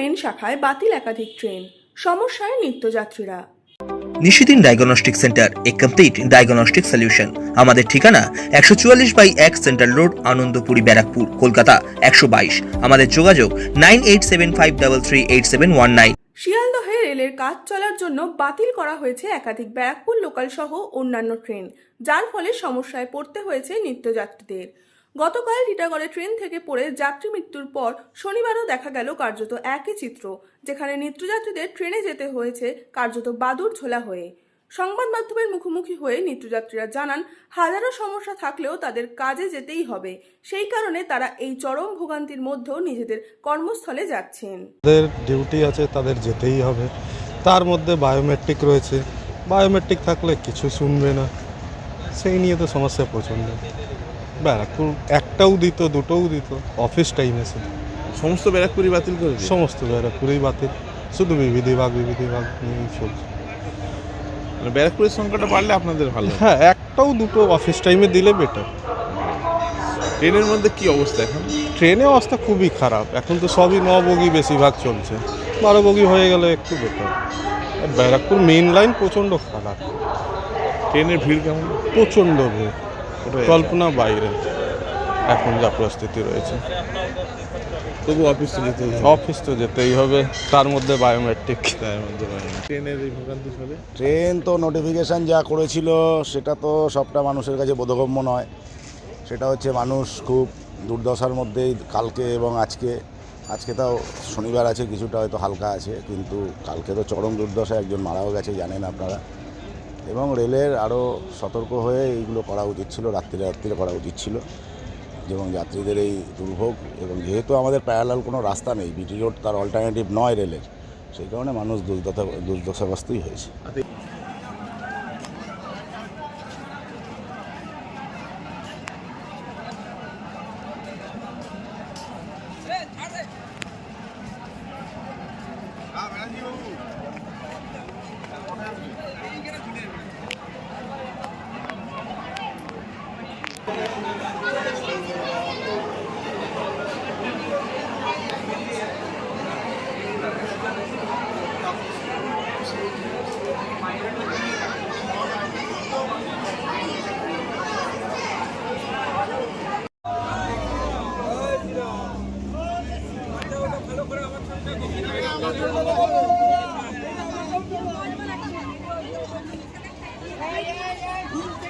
Main শাখায় বাতিল একাধিক ট্রেন সমস্যায় নিত্যযাত্রীরা। নিশিদিন ডায়াগনস্টিক সেন্টার এ কমপ্লিট ডায়াগনস্টিক সলিউশন। আমাদের ঠিকানা একশো চুয়াল্লিশ বাই এক সেন্ট্রাল রোড আনন্দপুরি ব্যারাকপুর কলকাতা একশো বাইশ। আমাদের যোগাযোগ nine eight seven five double three eight seven one nine. শিয়ালদহে রেলের কাজ চলার জন্য বাতিল করা হয়েছে একাধিক ব্যারাকপুর লোকাল সহ অন্যান্য ট্রেন যার ফলে সমস্যায় পড়তে হয়েছে নিত্যযাত্রীদের। গতকাল টিটাগড়ে ট্রেন থেকে পড়ে যাত্রী মৃত্যুর পর শনিবারও দেখা গেল কার্যত একই চিত্র, যেখানে নিত্যযাত্রীদের ট্রেনে যেতে হয়েছে কার্যত বাদুর ঝোলা হয়ে। সংবাদ মাধ্যমের মুখোমুখি হয়ে নিত্যযাত্রীরা জানান, হাজারো সমস্যা থাকলেও তাদের কাজে যেতেই হবে। সেই কারণে তারা এই চরম ভোগান্তির মধ্যেও নিজেদের কর্মস্থলে যাচ্ছেন। তাদের ডিউটি আছে, তাদের যেতেই হবে। তার মধ্যে বায়োমেট্রিক রয়েছে। বায়োমেট্রিক থাকলে কিছু শুনবে না। সেই নিয়ে তো সমস্যা প্রচণ্ড। ব্যারাকপুর একটাও দিত দুটোও দিত অফিস টাইমে এসে সমস্ত ব্যারাকপুরই বাতিল করে দিয়েছে? সমস্ত ব্যারাকপুরেই বাতিল। শুধু বিবিধি ভাগ বিবিধি ভাগ নিয়েই চলছে। মানে ব্যারাকপুরের সংখ্যাটা বাড়লে আপনাদের ভালো হ্যাঁ একটাও দুটো অফিস টাইমে দিলে বেটার ট্রেনের মধ্যে কি অবস্থা এখন? ট্রেনে অবস্থা খুবই খারাপ। এখন তো সবই ন বগি বেশিরভাগ চলছে। বারো বগি হয়ে গেলে একটু বেটার ব্যারাকপুর মেন লাইন প্রচণ্ড খারাপ। ট্রেনের ভিড় কেমন? প্রচণ্ড ভিড়। কল্পনা বাইরে এখন যা পরিস্থিতি রয়েছে। তবু অফিস তো যেতে অফিস তো যেতেই হবে তার মধ্যে বায়োমেট্রিক তার মধ্যে ট্রেনের এই ভোগান্তি ফলে ট্রেন তো নোটিফিকেশান যা করেছিল সেটা তো সবটা মানুষের কাছে বোধগম্য নয়। সেটা হচ্ছে মানুষ খুব দুর্দশার মধ্যেই কালকে এবং আজকে। আজকে তাও শনিবার আছে কিছুটা হয়তো হালকা আছে কিন্তু কালকে তো চরম দুর্দশা একজন মারাও গেছে জানেন আপনারা। এবং রেলের আরও সতর্ক হয়ে এইগুলো করা উচিত ছিল, রাত্রিরে রাত্রিরে করা উচিত ছিল। এবং যাত্রীদের এই দুর্ভোগ এবং যেহেতু আমাদের প্যারালাল কোনো রাস্তা নেই বিটি রোড তার অল্টারনেটিভ নয় রেলের, সেই কারণে মানুষ দুর্দশা দুর্দশাগ্রস্তই হয়েছে। Yeah, yeah, yeah.